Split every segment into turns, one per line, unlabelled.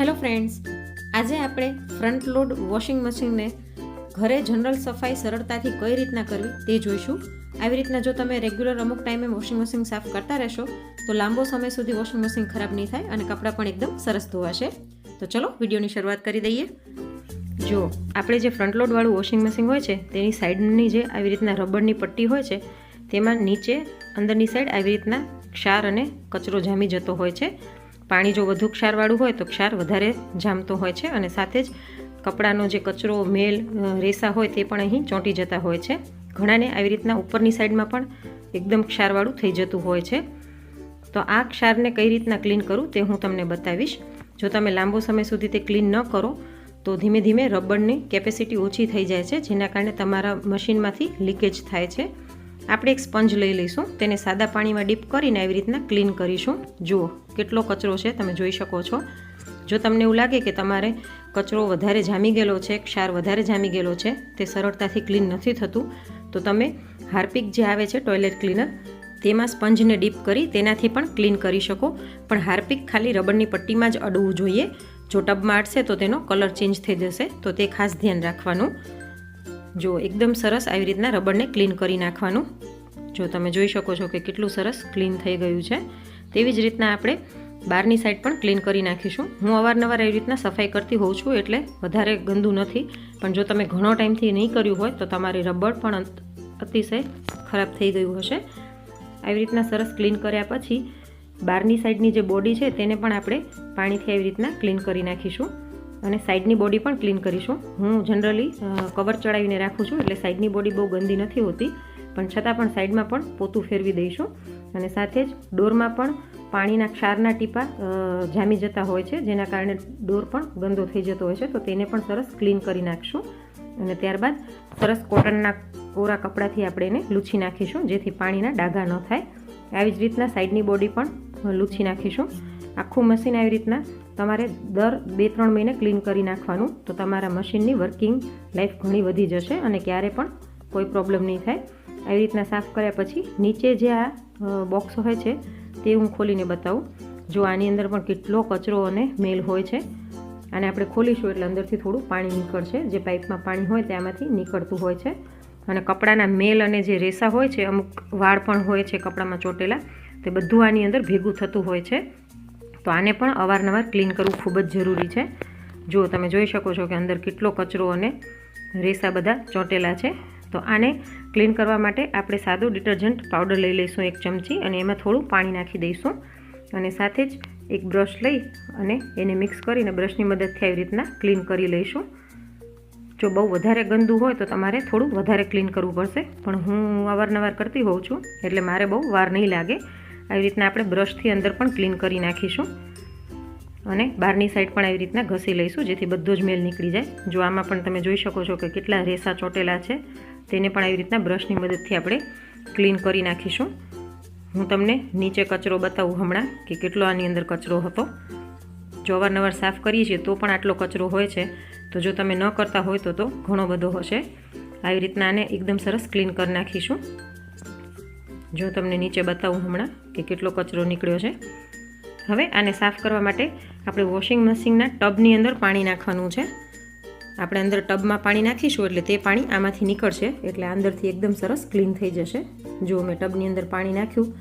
Hello friends, આજે આપણે front load washing મશીનને ઘરે જનરલ સફાઈ સરળતાથી કઈ રીતના કરવી તે જોઈશું. આવી રીતના જો તમે રેગ્યુલર અમુક ટાઈમે વોશિંગ મશીન સાફ કરતા રહેશો, તો લાંબો સમય સુધી વોશિંગ મશીન ખરાબ નહીં થાય અને કપડાં પણ એકદમ સરસ ધોવાશે તો ચલો વિડીયોની શરૂઆત કરી દઈએ. જો, આપણે જે ફ્રન્ટ લોડવાળું વોશિંગ મશીન હોય છે, તેની સાઈડની જે આવી રીતના રબરની પટ્ટી હોય છે, તેમાં નીચે અંદરની સાઈડ આવી રીતના ક્ષાર અને કચરો જામી જતો હોય છે. પાણી જો વધુ ક્ષારવાળું હોય તો ક્ષાર વધારે જામતો હોય છે અને સાથે જ કપડાનો જે કચરો, મેલ રેસા હોય તે પણ અહીં ચોંટી જતા હોય છે. ઘણાને આવી રીતના ઉપરની સાઈડમાં પણ એકદમ ક્ષારવાળું થઈ જતું હોય છે. તો આ ક્ષારને કઈ રીતના ક્લીન કરું તે હું તમને બતાવીશ. જો તમે લાંબો સમય સુધી તે ક્લીન ન કરો, તો ધીમે ધીમે રબરની કેપેસિટી ઓછી થઈ જાય છે, જેના કારણે તમારા મશીનમાંથી લીકેજ થાય છે. આપણે એક સ્પંજ લઈ લઈશું. તેને સાદા પાણીમાં ડીપ કરીને આવી રીતના ક્લીન કરીશું. જુઓ, કેટલો કચરો છે, તમે જોઈ શકો છો. જો તમને એવું લાગે કે તમારે કચરો વધારે જામી ગયેલો છે, ક્ષાર વધારે જામી ગયેલો છે, તે સરળતાથી ક્લીન નથી થતું, તો તમે હાર્પિક જે આવે છે, ટોયલેટ ક્લીનર, તેમાં સ્પંજને ડીપ કરી તેનાથી પણ ક્લીન કરી શકો. પણ હાર્પિક ખાલી રબરની પટ્ટીમાં જ અડવું જોઈએ. જો ટબમાં અડશે તો તેનો કલર ચેન્જ થઈ જશે, તો તે ખાસ ધ્યાન રાખવાનું. જો એકદમ સરસ આવી રીતના રબરને ક્લીન કરી નાખવાનું. જો તમે જોઈ શકો છો કે કેટલું સરસ ક્લીન થઈ ગયું છે. તેવી જ રીતના આપણે બહારની સાઈડ પણ ક્લીન કરી નાખીશું. હું અવારનવાર એવી રીતના સફાઈ કરતી હોઉં છું એટલે વધારે ગંદુ નથી. પણ જો તમે ઘણો ટાઈમથી નહીં કર્યું હોય, તો તમારી રબર પણ અતિશય ખરાબ થઈ ગયું હશે. આવી રીતના સરસ ક્લીન કર્યા પછી બહારની સાઈડની જે બોડી છે, તેને પણ આપણે પાણીથી આવી રીતના ક્લીન કરી નાખીશું. અને સાઈડની બોડી પણ ક્લીન કરીશું. હું જનરલી કવર ચડાવીને રાખું છું, એટલે સાઈડની બોડી બહુ ગંદી નથી હોતી, પણ છતાં પણ સાઈડમાં પણ પોતું ફેરવી દઈશું. અને સાથે જ ડોરમાં પણ પાણીના ક્ષારના ટીપા જામી જતા હોય છે, જેના કારણે ડોર પણ ગંદો થઈ જતો હોય છે, તો તેને પણ સરસ ક્લીન કરી નાખશું. અને ત્યારબાદ સરસ કોટનના કોરા કપડાથી આપણે એને લૂછી નાખીશું, જેથી પાણીના ડાઘા ન થાય. આવી જ રીતના સાઈડની બોડી પણ લૂછી નાખીશું. આખું મશીન આવી રીતના તમારે દર બે ત્રણ મહિને ક્લીન કરી નાખવાનું. તો તમારા મશીનની વર્કિંગ લાઈફ ઘણી વધી જશે અને ક્યારે પણ કોઈ પ્રોબ્લેમ નહીં થાય. આવી રીતના સાફ કર્યા પછી નીચે જે આ બોક્સ હોય છે તે હું ખોલીને બતાવું. જો આની અંદર પણ કેટલો કચરો અને મેલ હોય છે. અને આપણે ખોલીશું એટલે અંદરથી થોડું પાણી નીકળશે. જે પાઇપમાં પાણી હોય ત્યાંમાંથી નીકળતું હોય છે. અને કપડાના મેલ અને જે રેસા હોય છે, અમુક વાળ પણ હોય છે કપડામાં ચોટેલા, તે બધું આની અંદર ભેગું થતું હોય છે. તો આને પણ અવારનવાર ક્લીન કરવું ખૂબ જ જરૂરી છે. જો તમે જોઈ શકો છો કે અંદર કેટલો કચરો અને રેસા બધા ચોંટેલા છે. તો આને ક્લીન કરવા માટે આપણે સાદું ડિટર્જન્ટ પાવડર લઈ લઈશું એક ચમચી અને એમાં થોડું પાણી નાખી દઈશું. અને સાથે જ એક બ્રશ લઈ અને એને મિક્સ કરીને બ્રશની મદદથી આવી રીતના ક્લીન કરી લઈશું. જો બહુ વધારે ગંદુ હોય તો તમારે થોડું વધારે ક્લીન કરવું પડશે. પણ હું અવારનવાર કરતી હોઉં છું, એટલે મારે બહુ વાર નહીં લાગે. આવી રીતના આપણે બ્રશથી અંદર પણ ક્લીન કરી નાખીશું. અને બહારની સાઈડ પણ આવી રીતના ઘસી લઈશું, જેથી બધો જ મેલ નીકળી જાય. જો આમાં પણ તમે જોઈ શકો છો કે કેટલા રેસા ચોટેલા છે, તેને પણ આવી રીતના બ્રશની મદદથી આપણે ક્લીન કરી નાખીશું. હું તમને નીચે કચરો બતાવું હમણાં કે કેટલો આની અંદર કચરો હતો. જો અવારનવાર સાફ કરીએ છીએ તો પણ આટલો કચરો હોય છે. તો જો તમે ન કરતા હોય તો તો ઘણો બધો હશે. આવી રીતના આને એકદમ સરસ ક્લીન કરી નાખીશું. જો તમને નીચે બતાવું હમણાં કે કેટલો કચરો નીકળ્યો છે. હવે આને સાફ કરવા માટે આપણે વોશિંગ મશીનના ટબની અંદર પાણી નાખવાનું છે. આપણે અંદર ટબમાં પાણી નાખીશું એટલે તે પાણી આમાંથી નીકળશે એટલે અંદરથી એકદમ સરસ ક્લીન થઈ જશે. જો મેં ટબની અંદર પાણી નાખ્યું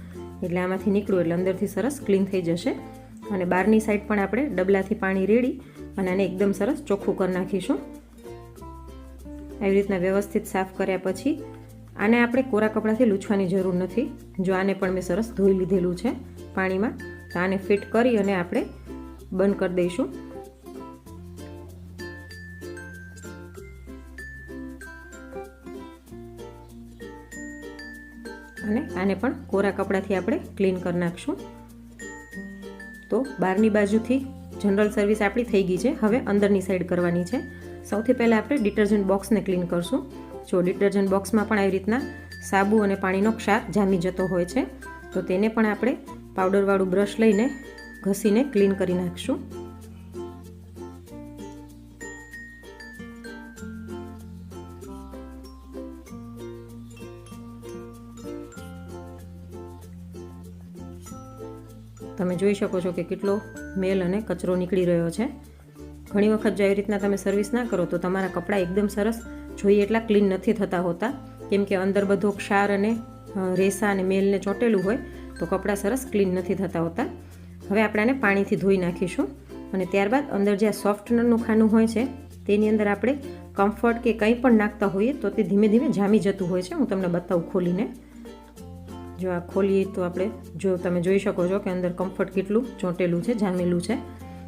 એટલે આમાંથી નીકળ્યું એટલે અંદરથી સરસ ક્લીન થઈ જશે. અને બહારની સાઈડ પણ આપણે ડબલાથી પાણી રેડી અને આને એકદમ સરસ ચોખ્ખું કરી નાખીશું. આવી રીતના વ્યવસ્થિત સાફ કર્યા પછી આને આપણે કોરા કપડાથી લૂછવાની જરૂર નથી. જો આને પણ મેં સરસ ધોઈ લીધેલું છે પાણીમાં, તો આને ફિટ કરી અને આપણે બંધ કરી દઈશું. અને આને પણ કોરા કપડાથી આપણે ક્લીન કરી નાખશું. તો બહારની બાજુથી જનરલ સર્વિસ આપણી થઈ ગઈ છે. હવે અંદરની સાઈડ કરવાની છે. સૌથી પહેલાં આપણે ડિટર્જન્ટ બોક્સને ક્લીન કરશું. જો ડિટર્જન્ટ બોક્સમાં પણ આવી રીતના સાબુ અને પાણીનો ક્ષાર જામી જતો હોય છે, તો તેને પણ આપણે પાવડરવાળું બ્રશ લઈને ઘસીને ક્લીન કરી નાખશું. તમે જોઈ શકો છો કે કેટલો મેલ અને કચરો નીકળી રહ્યો છે. ઘણી વખત જો આવી રીતના તમે સર્વિસ ના કરો, તો તમારા કપડાં એકદમ સરસ જોઈએ એટલા ક્લીન નથી થતા હોતા. કેમ કે અંદર બધો ક્ષાર અને રેસા અને મેલને ચોંટેલું હોય, તો કપડાં સરસ ક્લીન નથી થતા હોતા. હવે આપણે આને પાણીથી ધોઈ નાખીશું અને ત્યારબાદ અંદર જે આ સોફ્ટનરનું ખાનું હોય છે, તેની અંદર આપણે કમ્ફર્ટ કે કંઈ પણ નાખતા હોઈએ, તો તે ધીમે ધીમે જામી જતું હોય છે. હું તમને બતાવું ખોલીને. જો આ ખોલીએ તો આપણે, જો તમે જોઈ શકો છો કે અંદર કમ્ફર્ટ કેટલું ચોંટેલું છે, જામેલું છે.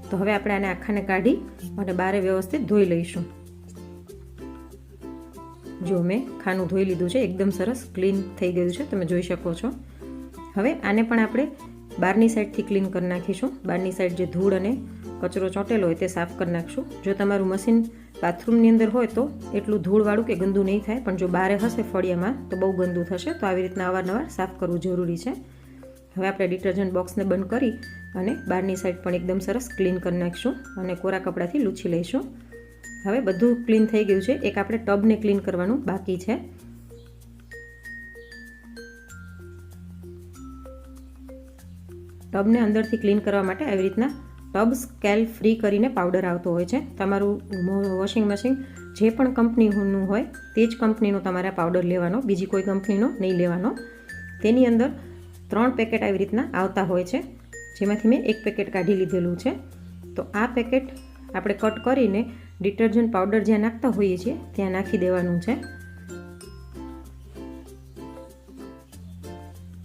તો હવે આપણે આને આખાને કાઢી અને બારે વ્યવસ્થિત ધોઈ લઈશું. જો મેં ખાનું ધોઈ લીધું છે, એકદમ સરસ ક્લીન થઈ ગયું છે, તમે જોઈ શકો છો. હવે આને પણ આપણે બહારની સાઈડથી ક્લીન કરી નાખીશું. બહારની સાઈડ જે ધૂળ અને કચરો ચોંટેલો હોય તે સાફ કરી નાખશું. જો તમારું મશીન બાથરૂમની અંદર હોય તો એટલું ધૂળવાળું કે ગંદુ નહીં થાય, પણ જો બહાર હશે ફળિયામાં, તો બહુ ગંદુ થશે. તો આવી રીતના અવારનવાર સાફ કરવું જરૂરી છે. હવે આપણે ડિટર્જન્ટ બોક્સને બંધ કરી અને બહારની સાઈડ પણ એકદમ સરસ ક્લીન કરી નાખીશું અને કોરા કપડાથી લૂછી લઈશું. હવે બધું ક્લીન થઈ ગયું છે. એક આપણે ટબને ક્લીન કરવાનું બાકી છે. ટબને અંદરથી ક્લીન કરવા માટે આવી રીતના ટબ સ્કેલ ફ્રી કરીને પાવડર આવતો હોય છે. તમારું વોશિંગ મશીન જે પણ કંપનીનું હોય તે જ કંપનીનો તમારે પાવડર લેવાનો. બીજી કોઈ કંપનીનો નહીં લેવાનો. તેની અંદર ત્રણ પેકેટ આવી રીતના આવતા હોય છે. જેમાંથી મેં એક પેકેટ કાઢી લીધેલું છે. તો આ પેકેટ આપણે કટ કરીને ડિટર્જન્ટ પાવડર જ્યાં નાખતા હોઈએ છીએ, ત્યાં નાખી દેવાનું છે.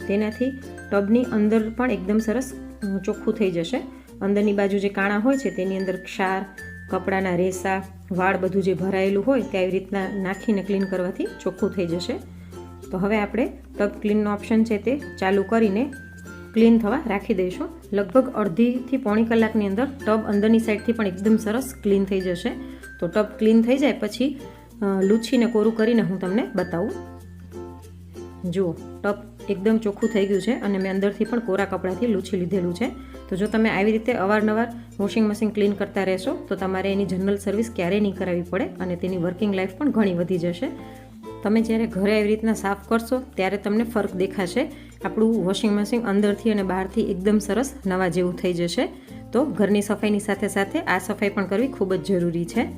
તેનાથી ટબની અંદર પણ એકદમ સરસ ચોખ્ખું થઈ જશે. અંદરની બાજુ જે કાણા હોય છે, તેની અંદર ક્ષાર, કપડાના રેસા, વાળ બધું જે ભરાયેલું હોય, તે આવી રીતના નાખીને ક્લીન કરવાથી ચોખ્ખું થઈ જશે. તો હવે આપણે ટબ ક્લીનનો ઓપ્શન છે તે ચાલુ કરીને ક્લીન થવા રાખી દઈશું. લગભગ અડધીથી પોણી કલાકની અંદર ટબ અંદરની સાઈડથી પણ એકદમ સરસ ક્લીન થઈ જશે. તો ટબ ક્લીન થઈ જાય પછી લૂછીને કોરું કરીને હું તમને બતાવું. જુઓ ટપ એકદમ ચોખ્ખું થઈ ગયું છે અને મેં અંદરથી પણ કોરા કપડાથી લૂછી લીધેલું છે. તો જો તમે આવી રીતે અવારનવાર વોશિંગ મશીન ક્લીન કરતા રહેશો, તો તમારે એની જનરલ સર્વિસ ક્યારેય નહીં કરાવવી પડે અને તેની વર્કિંગ લાઈફ પણ ઘણી વધી જશે. તમે જ્યારે ઘરે આવી રીતના સાફ કરશો, ત્યારે તમને ફરક દેખાશે. આપણું વોશિંગ મશીન અંદરથી અને બહારથી એકદમ સરસ નવા જેવું થઈ જશે. તો ઘરની સફાઈની સાથે સાથે આ સફાઈ પણ કરવી ખૂબ જ જરૂરી છે.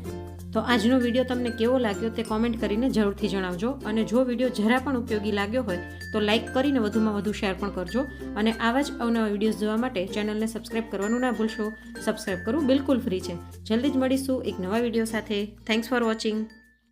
તો આજનો વીડિયો તમને કેવો લાગ્યો તે કોમેન્ટ કરીને જરૂરથી જણાવજો. અને જો વીડિયો જરા પણ ઉપયોગી લાગ્યો હોય તો લાઇક કરીને વધુમાં વધુ શેર પણ કરજો. અને આવા જ અવનવા વિડીયોઝ જોવા માટે ચેનલને સબસ્ક્રાઇબ કરવાનું ના ભૂલશો. સબસ્ક્રાઇબ કરવું બિલકુલ ફ્રી છે. જલ્દી જ મળીશું એક નવા વીડિયો સાથે. Thanks for watching